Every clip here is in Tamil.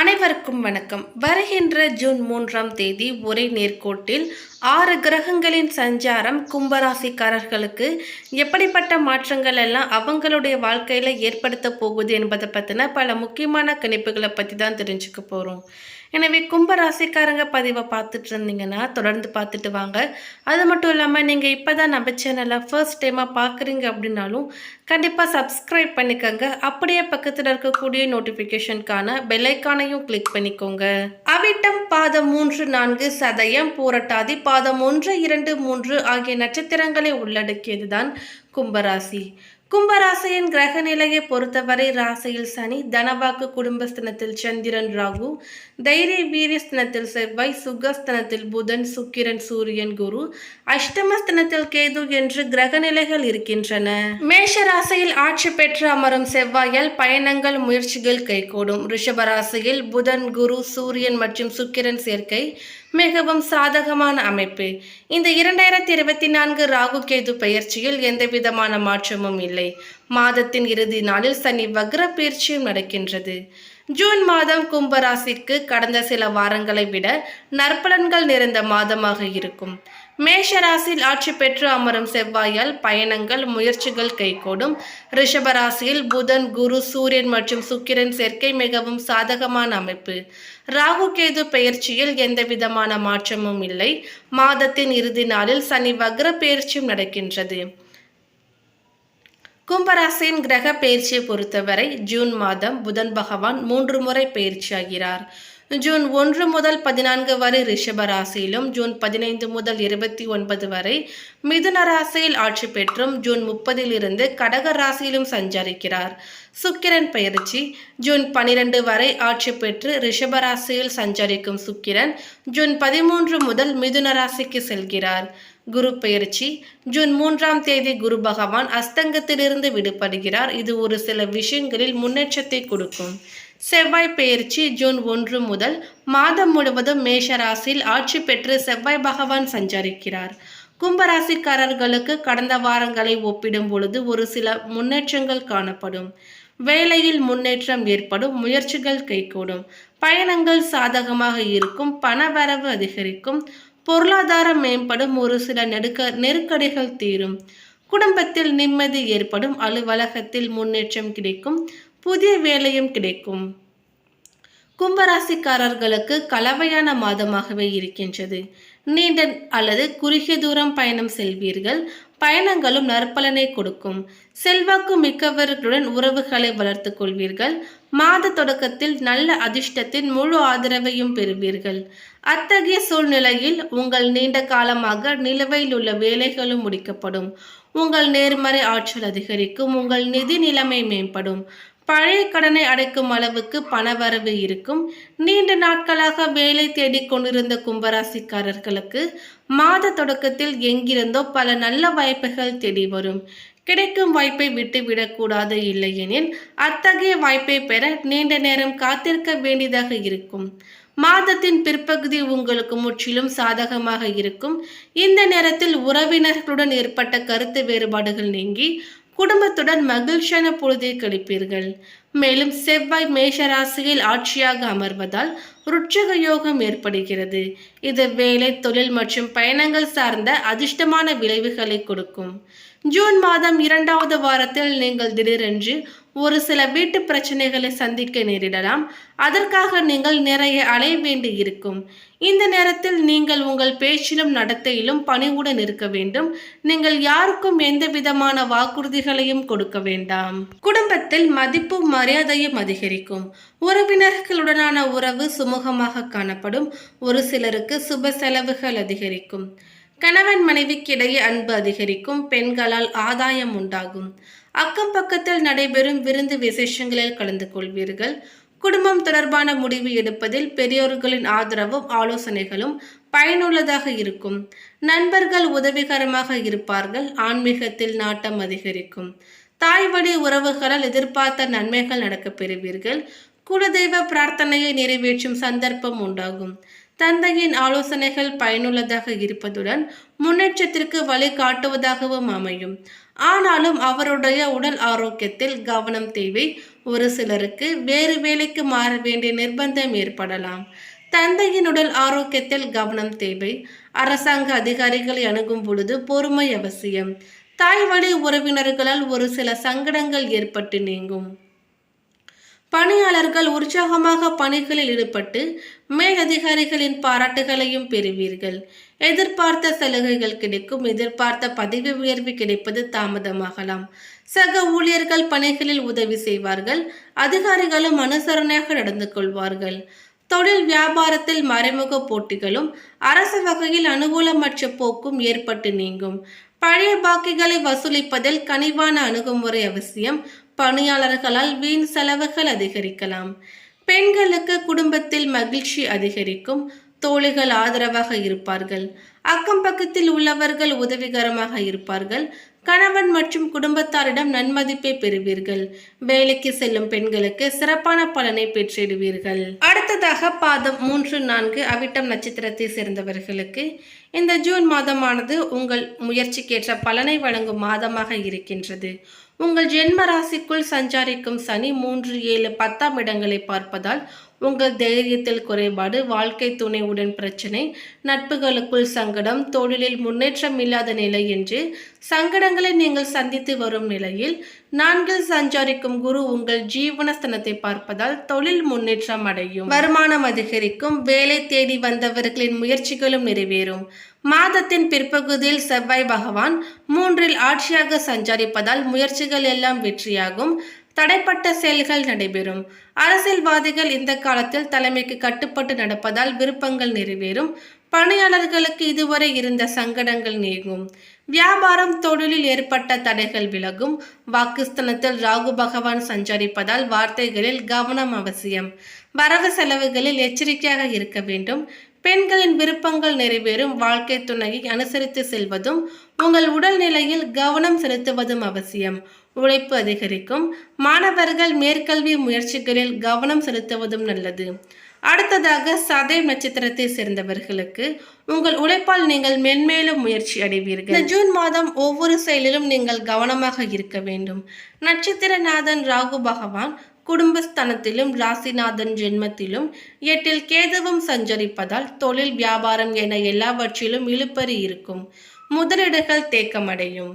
அனைவருக்கும் வணக்கம். வருகின்ற ஜூன் மூன்றாம் தேதி ஒரே நேர்கோட்டில் ஆறு கிரகங்களின் சஞ்சாரம் கும்பராசிக்காரர்களுக்கு எப்படிப்பட்ட மாற்றங்கள் எல்லாம் அவங்களுடைய வாழ்க்கையில் ஏற்படுத்த போகுது என்பதை பற்றின பல முக்கியமான கணிப்புகளை பற்றி தான் தெரிஞ்சுக்க போகிறோம் எனவே கும்பராசிக்காரங்க பதிவை பார்த்துட்டு இருந்தீங்கன்னா தொடர்ந்து பார்த்துட்டு வாங்க. அது மட்டும் இல்லாமல் நீங்கள் இப்போ தான் நம்ம சேனலை ஃபர்ஸ்ட் டைமாக பார்க்குறீங்க அப்படின்னாலும் கண்டிப்பாக சப்ஸ்கிரைப் பண்ணிக்கோங்க. அப்படியே பக்கத்தில் இருக்கக்கூடிய நோட்டிஃபிகேஷனுக்கான பெல்லைக்கானையும் கிளிக் பண்ணிக்கோங்க. அவிட்டம் பாதம் மூன்று நான்கு சதயம் பூரட்டாதி பாதம் ஒன்று இரண்டு மூன்று ஆகிய நட்சத்திரங்களை உள்ளடக்கியதுதான் கும்பராசி. கும்பராசியின் கிரக நிலையை பொறுத்தவரை ராசியில் சனி தனவாக்கு குடும்பஸ்தனத்தில் சந்திரன் ராகு தைரிய வீரஸ்தனத்தில் செவ்வாய் சுகஸ்தனத்தில் புதன் சுக்கிரன் சூரியன் குரு அஷ்டமஸ்தனத்தில் கேது என்று கிரக நிலைகள் இருக்கின்றன. மேஷ ராசியில் ஆட்சி பெற்று அமரும் செவ்வாயால் பயணங்கள் முயற்சிகள் கைகூடும். ரிஷபராசியில் புதன் குரு சூரியன் மற்றும் சுக்கிரன் சேர்க்கை மிகவும் சாதகமான அமைப்பு. இந்த இரண்டாயிரத்தி இருபத்தி நான்கு ராகு கேது பயிற்சியில் எந்த விதமான மாற்றமும் இல்லை. மாதத்தின் இறுதி நாளில் சனி வக்ர பயிற்சியும் நடக்கின்றது. ஜூன் மாதம் கும்பராசிக்கு கடந்த சில வாரங்களை விட நற்பலன்கள் நிறைந்த மாதமாக இருக்கும். மேஷராசியில் ஆட்சி பெற்று அமரும் செவ்வாயால் பயணங்கள் முயற்சிகள் கைகூடும். ரிஷபராசியில் புதன் குரு சூரியன் மற்றும் சுக்கிரன் சேர்க்கை மிகவும் சாதகமான அமைப்பு. ராகு கேது பெயர்ச்சியில் எந்த விதமான மாற்றமும் இல்லை. மாதத்தின் இறுதி நாளில் சனி வக்ர பெயர்ச்சியும் நடக்கின்றது. கும்பராசியின் கிரக பெயர்ச்சியை பொறுத்தவரை ஜூன் மாதம் புதன் பகவான் மூன்று முறை பயிற்சியாகிறார். ஜூன் ஒன்று முதல் பதினான்கு வரை ரிஷப ராசியிலும் ஜூன் பதினைந்து முதல் இருபத்தி ஒன்பது வரை மிதுன ராசியில் ஆட்சி பெற்றும் ஜூன் முப்பதிலிருந்து கடக ராசியிலும் சஞ்சரிக்கிறார். சுக்கிரன் பயிற்சி ஜூன் பனிரெண்டு வரை ஆட்சி பெற்று ரிஷப ராசியில் சஞ்சரிக்கும் சுக்கிரன் ஜூன் பதிமூன்று முதல் மிதுன ராசிக்கு செல்கிறார். குரு பெயர்ச்சி ஜூன் மூன்றாம் தேதி குரு பகவான் அஸ்தங்கத்திலிருந்து விடுபடுகிறார். இது ஒரு சில விஷயங்களில் முன்னேற்றத்தை கொடுக்கும். செவ்வாய் பெயர்ச்சி ஜூன் ஒன்று முதல் மாதம் முழுவதும் மேஷராசியில் ஆட்சி பெற்று செவ்வாய் பகவான் சஞ்சரிக்கிறார். கும்பராசிக்காரர்களுக்கு கடந்த வாரங்களை ஒப்பிடும் பொழுது ஒரு சில முன்னேற்றங்கள் காணப்படும். வேலையில் முன்னேற்றம் ஏற்படும் முயற்சிகள் கைகூடும். பயணங்கள் சாதகமாக இருக்கும் பணவரவு அதிகரிக்கும் பொருளாதாரம் மேம்படும் ஒரு சில நெருக்க நெருக்கடிகள் தீரும். குடும்பத்தில் நிம்மதி ஏற்படும் அலுவலகத்தில் முன்னேற்றம் கிடைக்கும் புதிய வேலையும் கிடைக்கும். கும்பராசிக்காரர்களுக்கு கலவையான மாதமாகவே இருக்கின்றது. நீண்ட அல்லது குறுகிய தூரம் பயணம் செல்வீர்கள். பயணங்களும் நற்பலனை கொடுக்கும். செல்வாக்கு மிக்கவர்களுடன் உறவுகளை வளர்த்து கொள்வீர்கள். மாத தொடக்கத்தில் நல்ல அதிர்ஷ்டத்தின் முழு ஆதரவையும் பெறுவீர்கள். அத்தகைய சூழ்நிலையில் உங்கள் நீண்ட காலமாக நிலுவையில் உள்ள வேலைகளும் முடிக்கப்படும். உங்கள் நேர்மறை ஆற்றல் அதிகரிக்கும். உங்கள் நிதி நிலைமை மேம்படும். பழைய கடனை அடைக்கும் அளவுக்கு பணவரவு இருக்கும். நீண்ட நாட்களாக வேலை தேடிக் கொண்டிருந்த கும்பராசிக்காரர்களுக்கு மாத தொடக்கத்தில் எங்கிருந்தோ பல நல்ல வாய்ப்புகள் தேடி வரும். கிடைக்கும் வாய்ப்பை விட்டுவிடக்கூடாது இல்லையெனில் அத்தகைய வாய்ப்பை பெற நீண்ட நேரம் காத்திருக்க வேண்டியதாக இருக்கும். மாதத்தின் பிற்பகுதி உங்களுக்கு முற்றிலும் சாதகமாக இருக்கும். இந்த நேரத்தில் உறவினர்களுடன் ஏற்பட்ட கருத்து வேறுபாடுகள் நீங்கி குடும்பத்துடன் மகிழ்ச்சியான பொழுதை கழிப்பீர்கள் மேலும் செவ்வாய் மேஷராசியில் ஆட்சியாக அமர்வதால் ருட்சக யோகம் ஏற்படுகிறது. இது வேலை தொழில் மற்றும் பயணங்கள் சார்ந்த அதிர்ஷ்டமான விளைவுகளை கொடுக்கும். ஜூன் மாதம் இரண்டாவது வாரத்தில் நீங்கள் திடீரென்று ஒரு சில வீட்டு பிரச்சனைகளை சந்திக்க நேரிடலாம். அதற்காக நீங்கள் நிறைய அலைய வேண்டி இருக்கும். இந்த நேரத்தில் நீங்கள் உங்கள் பேச்சிலும் நடத்தையிலும் பணிவுடன் இருக்க வேண்டும். நீங்கள் யாருக்கும் எந்த விதமான வாக்குறுதிகளையும் கொடுக்க வேண்டாம். குடும்பத்தில் மதிப்பு மரியாதையும் அதிகரிக்கும். உறவினர்களுடனான உறவு சுமூகமாக காணப்படும். ஒரு சிலருக்கு சுப செலவுகள் அதிகரிக்கும். கணவன் மனைவிக்கிடையே அன்பு அதிகரிக்கும் பெண்களால் ஆதாயம் உண்டாகும். அக்கம் பக்கத்தில் நடைபெறும் விருந்து விசேஷங்களில் கலந்து கொள்வீர்கள். குடும்பம் தொடர்பான முடிவு எடுப்பதில் பெரியோர்களின் ஆதரவும் ஆலோசனைகளும் பயனுள்ளதாக இருக்கும். நண்பர்கள் உதவிகரமாக இருப்பார்கள். ஆன்மீகத்தில் நாட்டம் அதிகரிக்கும். தாய் வழி உறவுகளால் எதிர்பார்த்த நன்மைகள் நடக்கப் பெறுவீர்கள். குலதெய்வ பிரார்த்தனையை நிறைவேற்றும் சந்தர்ப்பம் உண்டாகும். தந்தையின் ஆலோசனைகள் பயனுள்ளதாக இருப்பதுடன் முன்னேற்றத்திற்கு வழிகாட்டுவதாகவும் அமையும். ஆனாலும் அவருடைய உடல் ஆரோக்கியத்தில் கவனம் தேவை. ஒரு சிலருக்கு வேறு வேலைக்கு மாற வேண்டிய நிர்பந்தம் ஏற்படலாம். தந்தையின் உடல் ஆரோக்கியத்தில் கவனம் தேவை. அரசாங்க அதிகாரிகளை அணுகும் பொழுது பொறுமை அவசியம். தாய் வழி உறவினர்களால் ஒரு சில சங்கடங்கள் ஏற்பட்டு நீங்கும். பணியாளர்கள் உற்சாகமாக பணிகளில் ஈடுபட்டு மேலதிகாரிகளின் பாராட்டுகளையும் பெறுவீர்கள். எதிர்பார்த்த சலுகைகள் கிடைக்கும். எதிர்பார்த்த பதவி உயர்வு கிடைப்பது தாமதமாகலாம். சக ஊழியர்கள் பணிகளில் உதவி செய்வார்கள். அதிகாரிகளும் அனுசரணையாக நடந்து கொள்வார்கள். தொழில் வியாபாரத்தில் மறைமுக போட்டிகளும் அரசு வகையில் அனுகூலமற்ற போக்கும் ஏற்பட்டு நீங்கும். பழைய பாக்கிகளை வசூலிப்பதில் கனிவான அணுகுமுறை அவசியம். பணியாளர்களால் வீண் செலவுகள் அதிகரிக்கலாம். பெண்களுக்கு குடும்பத்தில் மகிழ்ச்சி அதிகரிக்கும். தோழிகள் ஆதரவாக இருப்பார்கள். அக்கம் பக்கத்தில் உள்ளவர்கள் உதவிகரமாக இருப்பார்கள். கணவன் மற்றும் குடும்பத்தாரிடம் நன்மதிப்பை பெறுவீர்கள். வேலைக்கு செல்லும் பெண்களுக்கு சிறப்பான பலனை பெற்றிடுவீர்கள். அடுத்ததாக பாதம் மூன்று நான்கு அவிட்டம் நட்சத்திரத்தை சேர்ந்தவர்களுக்கு இந்த ஜூன் மாதமானது உங்கள் முயற்சிக்கேற்ற பலனை வழங்கும் மாதமாக இருக்கின்றது. உங்கள் ஜென்ம ராசிக்குள் சஞ்சாரிக்கும் சனி மூன்று ஏழு பத்தாம் இடங்களை பார்ப்பதால் உங்கள் தைரியத்தில் குறைபாடு வாழ்க்கை துணையுடன் பிரச்சனை நட்புகளுக்குள் சங்கடம் தொழிலில் முன்னேற்றம் இல்லாத நிலை என்று சங்கடங்களை நீங்கள் சந்தித்து வரும் நிலையில் நான்கில் சஞ்சாரிக்கும் குரு உங்கள் ஜீவனஸ்தனத்தை பார்ப்பதால் தொழில் முன்னேற்றம் அடையும். வருமானம் அதிகரிக்கும் வேலை தேடி வந்தவர்களின் முயற்சிகளும் நிறைவேறும். மாதத்தின் பிற்பகுதியில் செவ்வாய் பகவான் மூன்றில் ஆட்சியாக சஞ்சரிப்பதால் முயற்சிகள் எல்லாம் வெற்றியாகும். தடைப்பட்ட செயல்கள் நடைபெறும். அரசியல்வாதிகள் இந்த காலத்தில் தலைமைக்கு கட்டுப்பட்டு நடப்பதால் விருப்பங்கள் நிறைவேறும். பணியாளர்களுக்கு இதுவரை இருந்த சங்கடங்கள் நீங்கும். வியாபாரம் தொழிலில் ஏற்பட்ட தடைகள் விலகும். வாக்குஸ்தானத்தில் ராகு பகவான் சஞ்சரிப்பதால் வார்த்தைகளில் கவனம் அவசியம். வரவு செலவுகளில் எச்சரிக்கையாக இருக்க வேண்டும். பெண்களின் விருப்பங்கள் நிறைவேறும். வாழ்க்கை துணையை அனுசரித்து செல்வதும் உங்கள் உடல்நிலையில் கவனம் செலுத்துவதும் அவசியம். உழைப்பு அதிகரிக்கும். மாணவர்கள் மேற்கல்வி முயற்சிகளில் கவனம் செலுத்துவதும் நல்லது. அடுத்ததாக சதயம் நட்சத்திரத்தை சேர்ந்தவர்களுக்கு உங்கள் உழைப்பால் நீங்கள் மென்மேலும் முயற்சி அடைவீர்கள். இந்த ஜூன் மாதம் ஒவ்வொரு செயலிலும் நீங்கள் கவனமாக இருக்க வேண்டும். நட்சத்திரநாதன் ராகு பகவான் குடும்பஸ்தானத்திலும் ராசிநாதன் ஜென்மத்திலும் எட்டில் கேதுவும் சஞ்சரிப்பதால் தொழில் வியாபாரம் என எல்லாவற்றிலும் இழுப்பறி இருக்கும். முதலீடுகள் தேக்கமடையும்.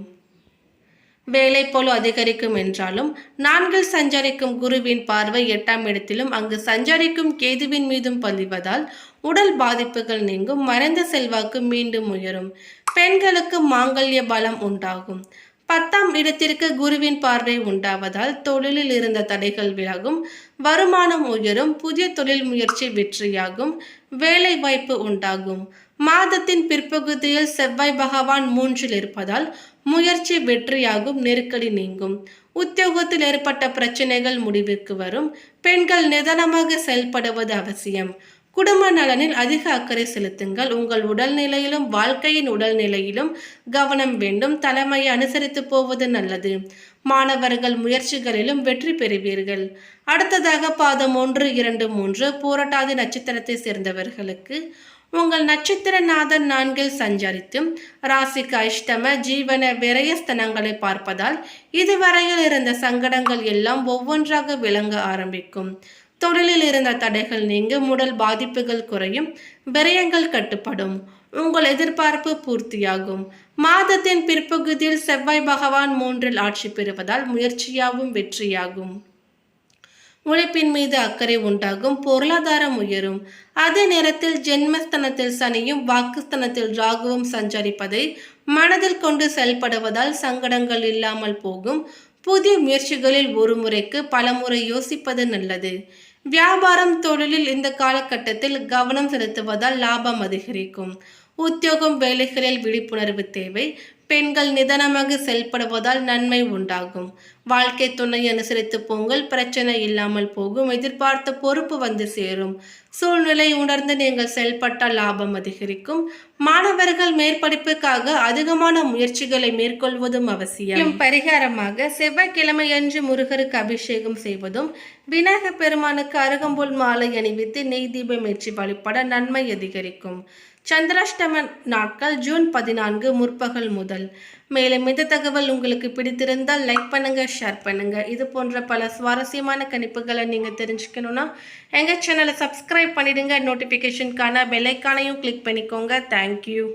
வேலை போல அதிகரிக்கும் என்றாலும் நான்கில் சஞ்சரிக்கும் குருவின் பார்வை எட்டாம் இடத்திலும் அங்கு சஞ்சரிக்கும் கேதுவின் மீதும் பதிவதால் உடல் பாதிப்புகள் நீங்கும் மறைந்த செல்வாக்கு மீண்டும் உயரும். பெண்களுக்கு மாங்கல்ய பலம் உண்டாகும். பத்தாம் இடத்திற்கு குருவின் பார்வை உண்டாவதால் தொழிலில் இருந்த தடைகள் விலகும் வருமானம் உயரும் புதிய தொழில் முயற்சி வெற்றியாகும் வேலை வாய்ப்பு உண்டாகும். மாதத்தின் பிற்பகுதியில் செவ்வாய் பகவான் மூன்றில் இருப்பதால் முயற்சி வெற்றியாகும் நெருக்கடி நீங்கும். உத்தியோகத்தில் ஏற்பட்ட பிரச்சனைகள் முடிவுக்கு வரும். பெண்கள் நிதானமாக செயல்படுவது அவசியம். குடும்ப நலனில் அதிக அக்கறை செலுத்துங்கள். உங்கள் உடல்நிலையிலும் வாழ்க்கையின் உடல்நிலையிலும் கவனம் வேண்டும். தலைமையை அனுசரித்து போவது நல்லது. மாணவர்கள் முயற்சிகளிலும் வெற்றி பெறுவீர்கள். அடுத்ததாக பாதம் ஒன்று இரண்டு மூன்று பூரட்டாதி நட்சத்திரத்தை சேர்ந்தவர்களுக்கு உங்கள் நட்சத்திரநாதன் நான்கில் சஞ்சரித்தும் ராசிக்கு அஷ்டம ஜீவன விரயஸ்தனங்களை பார்ப்பதால் இதுவரையில் இருந்த சங்கடங்கள் எல்லாம் ஒவ்வொன்றாக விளங்க ஆரம்பிக்கும். தொழிலில் இருந்த தடைகள் நீங்கும் உடல் பாதிப்புகள் குறையும் விரயங்கள் கட்டுப்படும். உங்கள் எதிர்பார்ப்பு பூர்த்தியாகும். மாதத்தின் பிற்பகுதியில் செவ்வாய் பகவான் மூன்றில் ஆட்சி பெறுவதால் முயற்சியாகவும் வெற்றியாகும். உழைப்பின் மீது அக்கறை உண்டாகும் பொருளாதாரம் உயரும். அதே நேரத்தில் ஜென்மஸ்தனத்தில் சனியும் வாக்குஸ்தனத்தில் ராகுவும் சஞ்சரிப்பதை மனதில் கொண்டு செயல்படுவதால் சங்கடங்கள் இல்லாமல் போகும். புதிய முயற்சிகளில் ஒரு முறைக்கு பலமுறை யோசிப்பது நல்லது. வியாபாரம் தொழிலில் இந்த காலகட்டத்தில் கவனம் செலுத்துவதால் லாபம் அதிகரிக்கும். உத்தியோகம் வேலைகளில் விழிப்புணர்வு தேவை. பெண்கள் நிதானமாக செயல்படுவதால் நன்மை உண்டாகும். வாழ்க்கை துணை அனுசரித்து போங்கள் பிரச்சனை இல்லாமல் போகும் எதிர்பார்த்த பொறுப்பு வந்து சேரும். சூழ்நிலை உணர்ந்து நீங்கள் செயல்பட்டால் லாபம் அதிகரிக்கும். மாணவர்கள் மேற்படிப்புக்காக அதிகமான முயற்சிகளை மேற்கொள்வதும் அவசியம். பரிகாரமாக செவ்வாய்க்கிழமையன்று முருகருக்கு அபிஷேகம் செய்வதும் விநாயக பெருமானுக்கு அருகம்புல் மாலை அணிவித்து நெய் தீபம் ஏற்றி வழிபட நன்மை அதிகரிக்கும். சந்திராஷ்டம நாட்கள் ஜூன் பதினான்கு முற்பகல் முதல். முதல் மேலும் இந்த தகவல் உங்களுக்கு பிடித்திருந்தால் லைக் பண்ணுங்க ஷேர் பண்ணுங்க. இது போன்ற பல சுவாரஸ்யமான கணிப்புகளை நீங்க தெரிஞ்சுக்கணும்னா எங்க சேனலை சப்ஸ்கிரைப் பண்ணிடுங்க. நோட்டிஃபிகேஷனுக்கான பெல்லைக்கானையும் கிளிக் பண்ணிக்கோங்க. தேங்க்யூ